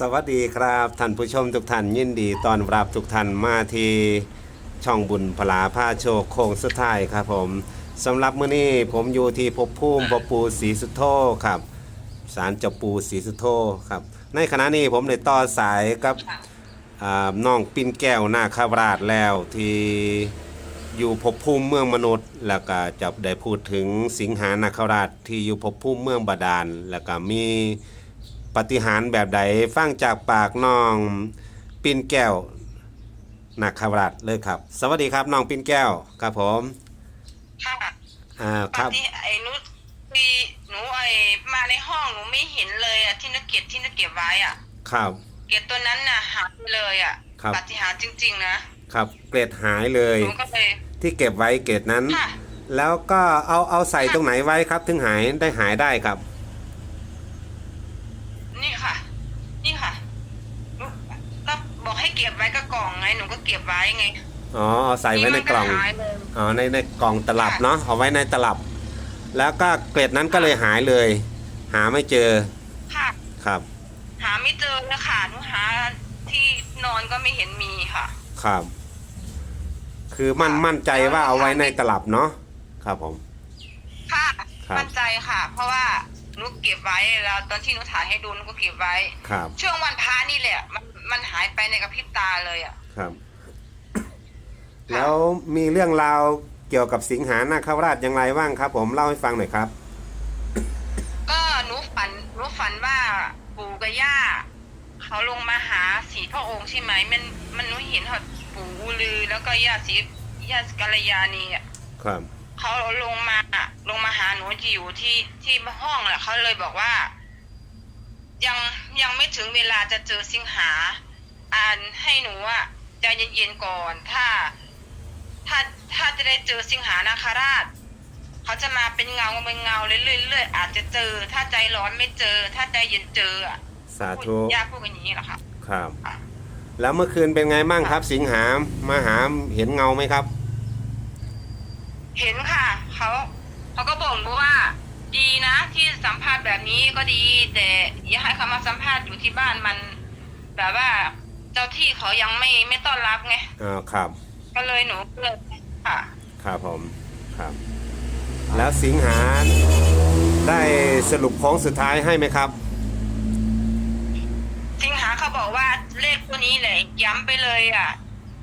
สวัสดีครับท่านผู้ชมทุกท่านยินดีต้อนรับทุกท่านมาที่ช่องบุญพลาผ้าโชคโค้งสุดท้ายครับผมสำหรับมื้อนี้ผมอยู่ที่ภพภูมิพ่อปูศรีสุโธครับศาลเจ้าปูศรีสุโธครับ ในขณะนี้ผมได้ต่อสายกับอ่าน้องปิ้นแก้วนาคาราชแล้วที่อยู่ภพภูมิเมืองมนุษย์ แล้วก็จะได้พูดถึงสิงหานาคราชที่อยู่ภพภูมิเมืองบาดาลแล้วก็มี ปฏิหารย์แบบใดฟังจากปากน้องปินแก้วนักขาวรัตเลยครับ สวัสดีครับน้องปินแก้วครับผมค่ะอ่าคตอรันบที่ไอ้นุชที่หนูไอ้มาในห้องหนูไม่เห็นเลยอะที่นึกเก็บที่นึกเก็บไว้อะครับ เก็บตัวนั้นน่ะหายไปเลยอะครับปาฏิหาริย์จริง ๆ นะครับเกรดหายเลย หนูก็เลยที่เก็บไว้เกรดนั้น ค่ะ แล้วก็เอาเอาใส่ตรงไหนไว้ครับ ถึงหายได้หายได้ครับ นี่ค่ะ นี่ค่ะหนูแล้วบอกให้เก็บไว้กับกล่องไง หนูก็เก็บไว้ไงอ๋อเอาใส่ไว้ในกล่องนี่มันหายเลยอ๋อในในกล่องตลับเนาะเอาไว้ในตลับ แล้วก็เกรดนั้นก็เลยหายเลย หาไม่เจอค่ะ ครับ หาไม่เจอเลยค่ะหนูหาที่นอนก็ไม่เห็นมีค่ะ ครับ คือมั่นมั่นใจว่าเอาไว้ในตลับเนาะครับผม ค่ะ ครับ มั่นใจค่ะ เพราะว่าหนูเก็บไว้แล้วตอนที่หนูถ่ายให้ดูหนูก็เก็บไว้ ครับ ช่วงวันพระนี่แหละ มันมันหายไปในกระพริบตาเลยอะ ครับ แล้วมีเรื่องราวเกี่ยวกับสิงหานาคราชอย่างไรบ้างครับ ผมเล่าให้ฟังหน่อยครับ ก็หนูฝันหนูฝันว่าปู่กับย่าเขาลงมาหาสีพระองค์ใช่ไหมมันมันหนูเห็นเขาปู่อุลือ แล้วก็ย่าสีย่ากัลยาณีอะครับเขาลงมาลงมาหาหนูที่อยู่ที่ที่ห้องแหละเขาเลยบอกว่า ยังยังไม่ถึงเวลาจะเจอสิงหา อ่านให้หนูอะ ใจเย็นๆก่อน ถ้า ถ้าถ้าจะได้เจอสิงหานาคราช เขาจะมาเป็นเงาเป็นเงาเรื่อยๆอาจจะเจอ ถ้าใจร้อนไม่เจอ ถ้าใจเย็นเจออะสาพูธุดย่าพูดกันอย่างนี้แหละค่ะครับค่ะแล้วเมื่อคืนเป็นไงบ้างครับ สิงหามาหาเห็นเงาไหมครับ เห็นค่ะ เขาเขาก็บอกหนูว่า ดีนะ ที่สัมภาษณ์แบบนี้ก็ดี แต่อย่าให้เขามาสัมภาษณ์อยู่ที่บ้านมัน แบบว่า เจ้าที่เขายังไม่ไม่ต้อนรับไงอ่าครับ ก็เลยหนูเลือกค่ะ ครับผมครับ แล้วสิงหาได้สรุปโค้งสุดท้ายให้ไหมครับ สิงหาเขาบอกว่าเลขตัวนี้แหละย้ำไปเลยอะ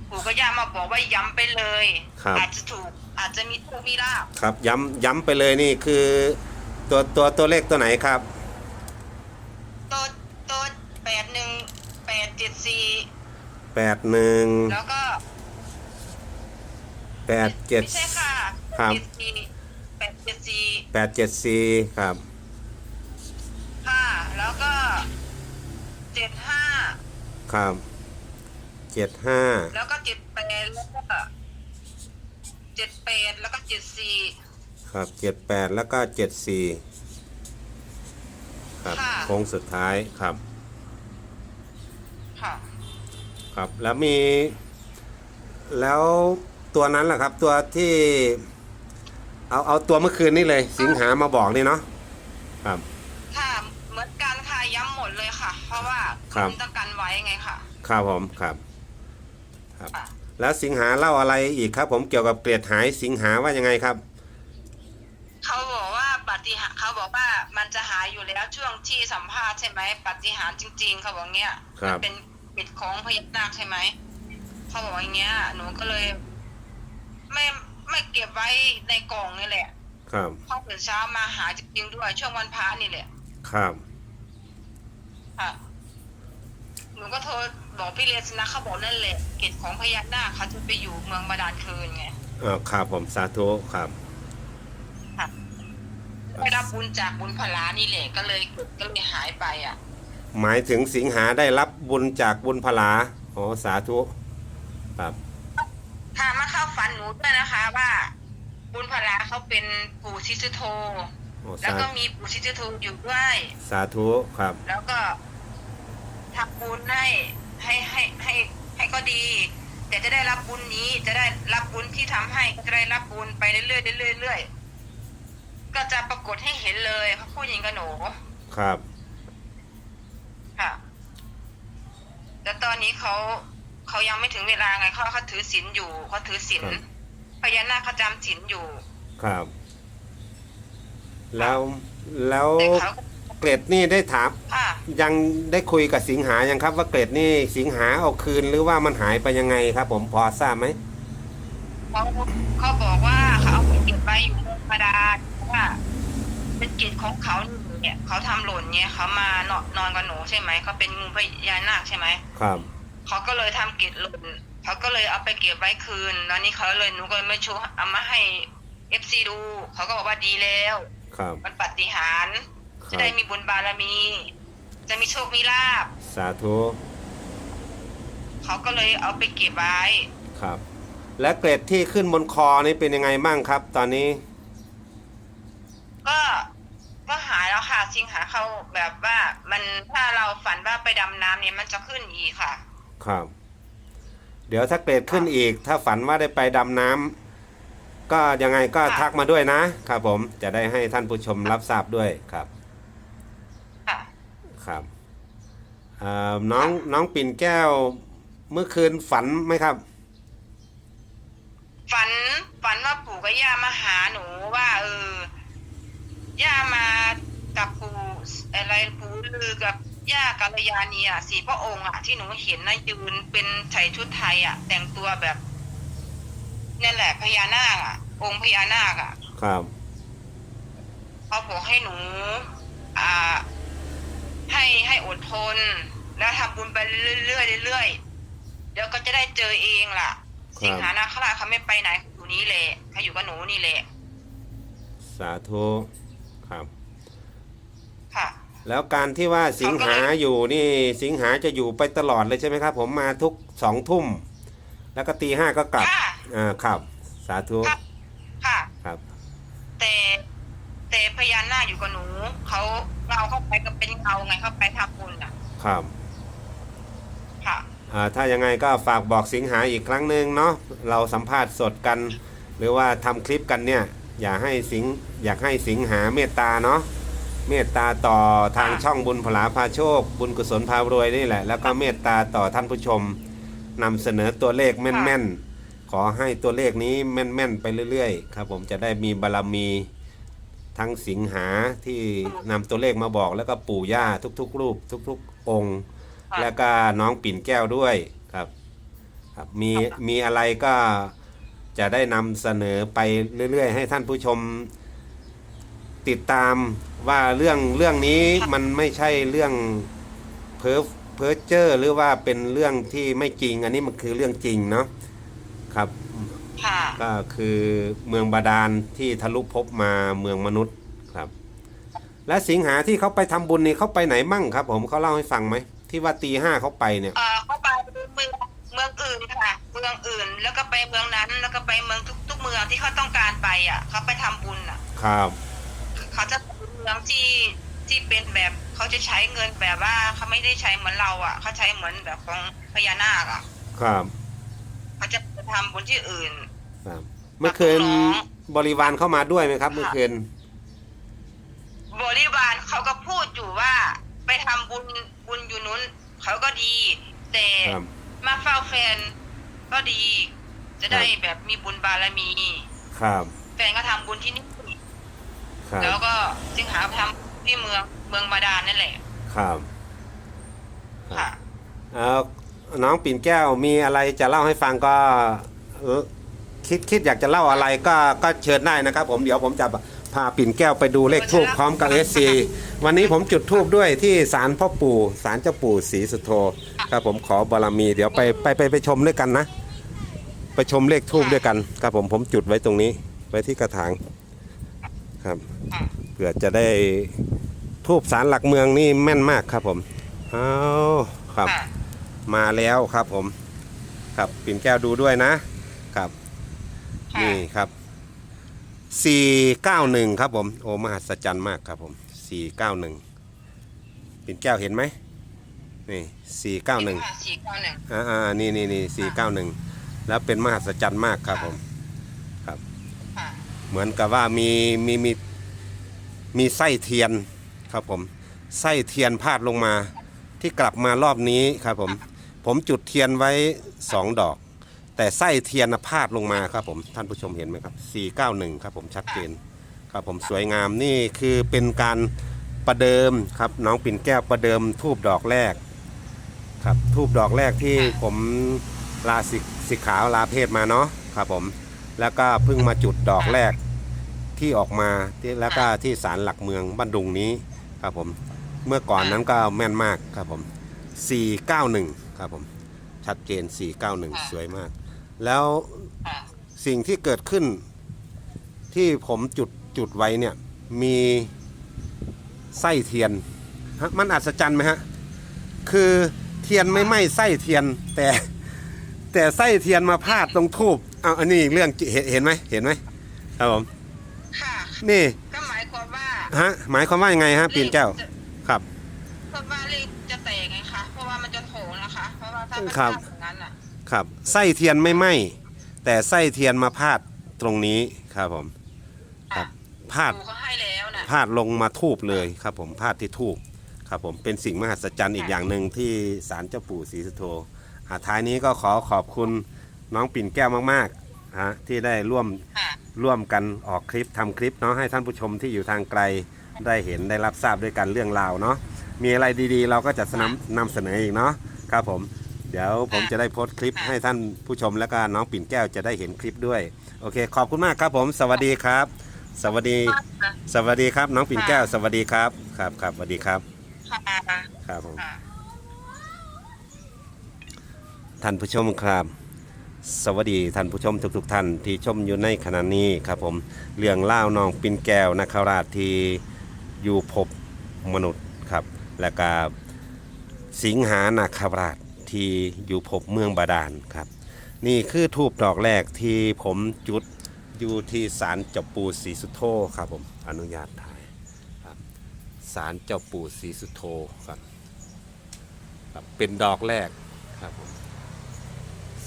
ปู่ก็ย่ามาบอกว่าย้ำไปเลย ครับ อาจจะถูกอาจจะมีโชคมีลาบครับย้ำย้ำไปเลยนี่คือตัวตัวตัวเลขตัวไหนครับ ตัวตัวแปดหนึ่งแป ดเจ็ดสี่แปดหนึ่งแล้วก็แปดเจ็ด ไม่ใช่ค่ะครับ เจ็ดสี่แปดเจ็ดสี่แปดเจ็ดสี่ครับค่ะ แล้วก็เจ็ดห้าครับเจ็ดห้าแล้วก็เจ็ดแปดแล้วก็เจ็ดแปดแล้วก็เจ็ดสี่ครับเจ็ดแปดแล้วก็เจ็ดสี่ครับค่ะโค้งสุดท้ายครับ ค่ะ ครับ แล้วมี แล้วตัวนั้นล่ะครับ ตัวที่ เอาเอาตัวเมื่อคืนนี่เลย สิงหามาบอกนี่เนาะครับ ค่ะเหมือนกันค่ะย้ำหมดเลยค่ะ เพราะว่าครับ ณต้องกันไว้ไงค่ะ ครับผมครับ ครับ ค่ะ แล้วสิงหาเล่าอะไรอีกครับ ผมเกี่ยวกับเกลียดหายสิงหาว่ายังไงครับ เขาบอกว่าปาฏิหาริย์เขาบอกว่ามันจะหายอยู่แล้วช่วงที่สัมภาษณ์ใช่ไหมปาฏิหาริย์จริง ๆ เขาบอกเนี้ยครับ มัเป็น ปิดของพญานาคใช่ไหมเขาบอกอย่างเงี้ย หนูก็เลย ไม่ไม่เก็บไว้ในกล่องนี่แหละ ครับพอตื่นเช้ามาหาจริงๆด้วยช่วงวันพระนี่แหละ ครับค่ะ หนูก็โทรบอกพี่เรสนะเขาบอกนั่นแหละเกตของพญานาคเขาจะไปอยู่เมืองบาดาลคืนไงเออครับผมสาธุครับ ค่ะได้รับบุญจากบุญพลานี่แหละก็เลยก็เลยหายไปอะ หมายถึงสิงหาได้รับบุญจากบุญพลาอ๋อสาธุครับค่ะมาเข้าฝันหนูด้วยนะคะว่า บุญพลาเขาเป็นปู่ชิสโทอ๋อแล้วสาก็มีปู่ชิสโทอยู่ด้วยสาธุครับ แล้วก็ทำบุญให้ให้ให้ให้ให้ก็ดี แต่จะได้รับบุญนี้จะได้รับบุญที่ทำให้ก็จะได้รับบุญไปเรื่อยๆเรื่อยๆเรื่อยๆก็จะปรากฏให้เห็นเลยเขาพูดอย่างนี้กับหนู ครับ ค่ะ แต่ตอนนี้เขาเขายังไม่ถึงเวลาไงเขาเขาถือศีลอยู่เขาถือศีลครับ พญานาคเขาจำศีลอยู่ครับ แล้วแล้วแต่เขาเกรดนี่ได้ถาม ค่ะยังได้คุยกับสิงหายังครับ ว่าเกรดนี่สิงหาเอาคืนหรือว่ามันหายไปยังไงครับ ผมพอทราบไหมเขาเขาบอกว่าเขาเอาไปเก็บไว้อยู่เมืองธรรมดาเพราะว่าเป็นกิจของเขา เนี่ยเขาทำหล่นเนี่ยเขามานอนนอนกับหนูใช่ไหมเขาเป็นงูพญานาคใช่ไหมครับเขาก็เลยทำกิจหล่นเขาก็เลยเอาไปเก็บไว้คืนตอนนี้เขาเลยหนูก็เลยไม่ชูเอามาให้เอฟซีดูเขาก็บอกว่าดีแล้วครับมันปาฏิหารย์คจะรับได้มีบุญบารมี จะมีโชคมีลาบสาธุเขาก็เลยเอาไปเก็บไว้ครับ และเกรดที่ขึ้นบนคอนี่เป็นยังไงบ้างครับ ตอนนี้ ก็ก็หาย แล้วค่ะ สิงหาเขาแบบว่ามันถ้าเราฝันว่าไปดำน้ำเนี่ยมันจะขึ้นอีกค่ะ ครับ เดี๋ยวถ้าเกรดขึ้นอีก ถ้าฝันว่าได้ไปดำน้ำก็ยังไงก็ค่ะทักมาด้วยนะครับผมจะได้ให้ท่านผู้ชมรับทราบด้วยครับ ค่ะ ครับเอ่อน้องน้องปิ่นแก้วเมื่อคืนฝันไหมครับ ฝันฝันว่าปู่กับย่ามาหาหนูว่าเออย่ามากับปู่ อะไรปู่ลือกับย่ากัลยาณีอะสี่พระองค์อะที่หนูเห็นนะยืนเป็นใส่ชุดไทยอะ แต่งตัวแบบนั่นแหละพญานาคอะ องค์พญานาคอะครับเขาบอกให้หนู อ่า ให้ให้อดทน แล้วทำบุญไปเรื่อยๆเรื่อยๆเดี๋ยวก็จะได้เจอเองล่ะ สิงหานาคราชเขาไม่ไปไหนเขาอยู่นี่แหละเขาอยู่กับหนูนี่แหละสาธุครับค่ะ แล้วการที่ว่าสิงหาเขาก็เลยอยู่นี่สิงหาจะอยู่ไปตลอดเลยใช่ไหมครับ ผมมาทุกสองทุ่ม แล้วก็ตีห้าก็กลับค่ะ อ่าครับ สาธุค่ะค่ะ ครับ แต่แต่พญานาคอยู่กับหนูเขาเราเข้าไปก็เป็นเงาไงเข้าไปทำบุญอะ ครับ ค่ะ อ่าถ้ายังไงก็ฝากบอกสิงหาอีกครั้งหนึ่งเนาะเราสัมภาษณ์สดกัน หรือว่าทำคลิปกันเนี่ย อย่าให้สิงอยากให้สิงหาเมตตาเนาะ เมตตาต่อทางช่องบุญพลาพาโชค บุญกุศลพารวยนี่แหละ แล้วก็เมตตาต่อท่านผู้ชมนำเสนอตัวเลขแม่นๆ ขอให้ตัวเลขนี้แม่นๆ ไปเรื่อยๆ ครับ ผมจะได้มีบารมีทั้งสิงหาที่นำตัวเลขมาบอก แล้วก็ปู่ย่าทุกๆ รูป ทุกๆ องค์ค่ะแล้วก็น้องปิ่นแก้วด้วยครับครับมีมีอะไรก็จะได้นำเสนอไปเรื่อยๆ ให้ท่านผู้ชม ติดตามว่าเรื่องเรื่องนี้มันไม่ใช่เรื่องเพ้อเพ้อเจอร์หรือว่าเป็นเรื่องที่ไม่จริง อันนี้มันคือเรื่องจริงเนาะครับค่ะก็คือเมืองบาดาลที่ทะลุภพมาเมืองมนุษย์ครับ และสิงหาที่เขาไปทำบุญนี่เขาไปไหนมั่งครับ ผมเขาเล่าให้ฟังไหมที่ว่าตีห้าเขาไปเนี่ยเอ่อเขาไปเมืองเมืองอื่นค่ะเมืองอื่น แล้วก็ไปเมืองนั้น แล้วก็ไปเมืองทุกทุกเมืองที่เขาต้องการไปอะเขาไปทำบุญอะ ครับ เขาจะเป็นเมืองที่ที่เป็นแบบเขาจะใช้เงินแบบว่าเขาไม่ได้ใช้เหมือนเราอะเขาใช้เหมือนแบบของพญานาคอะครับเขาจะไปทำบุญที่อื่น ครับ เมื่อคืนน้อง บริวารเข้ามาด้วยไหมครับ เมื่อคืนบริวารเขาก็พูดอยู่ว่าไปทำบุญบุญอยู่นู้นเขาก็ดี แต่ครับ มาเฝ้าแฟนก็ดี จะได้ครับแบบมีบุญบารมี ครับ แฟนก็ทำบุญที่นี่ ครับ แล้วก็จึงหาทำที่เมืองเมืองบาดาลนั่นแหละ ครับครัค่ะบเอ่อน้องปิ่นแก้วมีอะไรจะเล่าให้ฟังก็เอ่อคิดคิดอยากจะเล่าอะไรก็ก็เชิญได้นะครับ ผมเดี๋ยวผมจะพาปิ่นแก้วไปดูเลขทูบพร้อมกับเอสซีวันนี้ผมจุดทูบด้วยที่ศาลพ่อปู่ศาลเจ้าปู่ศรีสุโธครับผมขอบารมี เดี๋ยวไปไปไปไปชมด้วยกันนะ ไปชมเลขทูบด้วยกันครับผมผมจุดไว้ตรงนี้ ไว้ที่กระถาง ครับค่ะเผื่อจะได้ทูบสารหลักเมืองนี่แม่นมากครับผมเอาครับค่ะมาแล้วครับผม ครับปิ่นแก้วดูด้วยนะครับค่ะนี่ครับ491ครับผมโอ้มหัศจรรย์มากครับผม491ปิ่นแก้วเห็นไหมนี่491สี่เก้าหนึ่งอ่าอ่านี่นี่นี่สี่เก้าหนึ่งแล้วเป็นมหัศจรรย์มากครับผมค่ะ เหมือนกับว่ามีมีมีมีไส้เทียนครับผมไส้เทียนพาดลงมาที่กลับมารอบนี้ครับผมผมจุดเทียนไว้สองดอก แต่ไส้เทียนพาดลงมาครับผมท่านผู้ชมเห็นไหมครับ 491 ครับผมชัดเจนครับผมสวยงามนี่คือเป็นการประเดิมครับน้องปิ่นแก้วประเดิมทูบดอกแรกครับทูบดอกแรกที่ผมลาสิกสิกขาวลาเพศมาเนาะครับผม แล้วก็เพิ่งมาจุดดอกแรกที่ออกมาที่แล้วก็ที่ศาลหลักเมืองบ้านดุงนี้ครับผมเมื่อก่อนนั้นก็แม่นมากครับผม 491 ครับผมชัดเจน 491 สวยมาก แล้วค่ะสิ่งที่เกิดขึ้นที่ผมจุดจุดไว้เนี่ยมีไส้เทียนฮะมันอัศจรรย์ไหมฮะ คือเทียนไม่ไหม้ไส้เทียนแต่แต่ไส้เทียนมาพาดตรงทูบเอาอันนี้อีกเรื่องเห็นเห็นไหมเห็นไหมครับผมค่ะนี่ก็หมายความว่าฮะหมายความว่ายังไงฮะปีนแก้วเลขจะครับเพราะว่าเลขจะแตกไงคะเพราะว่ามันจะโถนะคะเพราะว่าถ้าเป็นครับภาพอย่างนั้นอะครับไส้เทียนไม่ไหม้แต่ไส้เทียนมาพาดตรงนี้ครับผมครับพาดครูเขาให้แล้วนะพาดลงมาทูบเลยครับผมพาดที่ทูบครับผมเป็นสิ่งมหัศจรรย์อีกอย่างหนึ่งที่ศาลเจ้าปู่ศรีสุโธอ่าท้ายนี้ก็ขอขอบคุณ น้องปิ่นแก้วมากๆฮะที่ได้ร่วมค่ะร่วมกันออกคลิปทำคลิปเนาะให้ท่านผู้ชมที่อยู่ทางไกลได้เห็นได้รับทราบด้วยกันเรื่องราวเนาะมีอะไรดีๆ เราก็จะนำนำเสนออีกเนาะครับผมเดี๋ยวผมจะได้โพสต์คลิปให้ท่านผู้ชมแล้วก็น้องปิ่นแก้วจะได้เห็นคลิปด้วย โอเค ขอบคุณมากครับผม สวัสดีครับ สวัสดี สวัสดีครับ น้องปิ่นแก้ว สวัสดีครับ ครับครับสวัสดีครับค่ะครับผมค่ะท่านผู้ชมครับ สวัสดีท่านผู้ชมทุกๆทท่านที่ชมอยู่ในขณะนี้ครับผมเรื่องเล่าวน้องปินแก้วนาคราชที่อยู่ภพมนุษย์ครับและก็สิงหานาคราชที่อยู่ภพเมืองบาดาลครับ นี่คือทูบดอกแรกที่ผมจุดอยู่ที่ศาลเจ้าปู่ศรีสุโธครับผมอนุญาตถ่ายครับศาลเจ้าปู่ศรีสุโธครับครับเป็นดอกแรกครับผม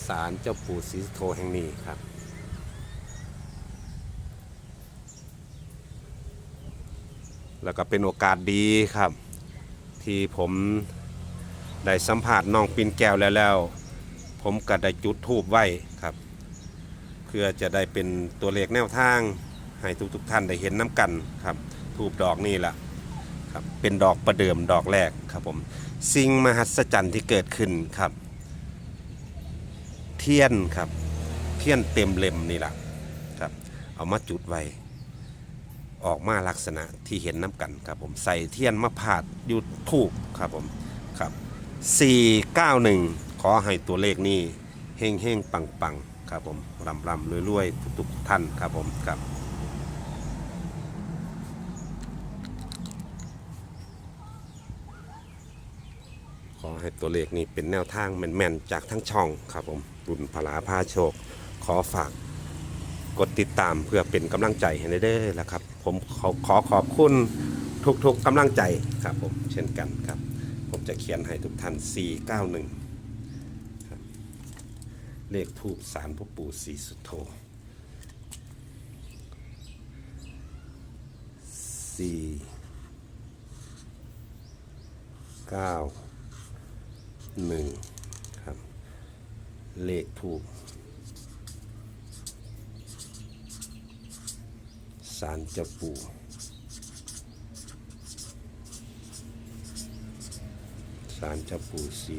ศาลเจ้าปู่ศรีสุโธแห่งนี้ครับ แล้วก็เป็นโอกาสดีครับ ที่ผมได้สัมผัสน้องปินแก้วแล้วแล้ว ผมก็ได้จุดทูบไว้ครับ เพื่อจะได้เป็นตัวเลขแนวทาง ให้ทุกๆท่านได้เห็นน้ำกันครับทูบดอกนี่แหละครับเป็นดอกประเดิมดอกแรกครับผมสิ่งมหัศจรรย์ที่เกิดขึ้นครับ ทียนครับ เทียนเต็มเล่มนี่แหละครับ เอามาจุดไว้ ออกมาลักษณะที่เห็นน้ำกันครับผมใส่เทียนมาพาดอยุดทูบครับผมครับ 491 ขอให้ตัวเลขนี้เฮงเฮงปังปังครับผมรำรำรวยรวยทุกท่านครับผมครับ อให้ตัวเลขนี้เป็นแนวทางแม่นๆจากทั้งช่องครับผมบุญพลาพาโชค ขอฝาก กดติดตามเพื่อเป็นกำลังใจให้เด้อละครับ ผมขอขอขอบคุณทุกๆกำลังใจครับผมเช่นกันครับ ผมจะเขียนให้ทุกท่าน 491ครับเลขทูบสารพ่อปู่ศรีสุโธสี่เก้า หนึ่งครับ เลขทูบสารเจ้าปู่สารเจ้าปู่สี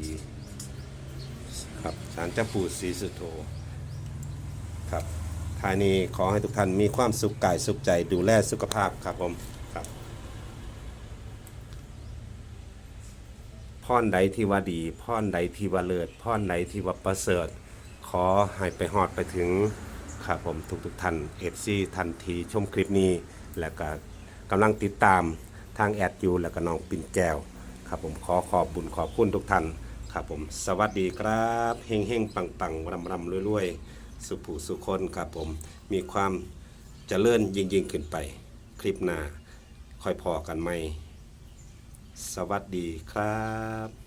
ครับสารเจ้าปู่สีสุโธครับท้ายนี้ขอให้ทุกท่านมีความสุขกายสุขใจดูแลสุขภาพครับผมครับ พรใดที่ว่าดีพรใดที่ว่าเลิศพรใดที่ว่าประเสริฐ ขอให้ไปหอดไปถึงครับผมทุกทุกๆท่านเอฟซีทันทีชมคลิปนี้ แล้วก็กำลังติดตามทางแอดยูแล้วก็น้องปิ่นแก้วครับผมขอขอบบุญขอบคุณทุกท่านครับผมสวัสดีครับเฮงเฮงปังปังรำรำรวยรวยสุผูสุคนครับผมมีความเจริญยิ่งยิ่งขึ้นไป คลิปหน้าค่อยพอกันไหม สวัสดีครับ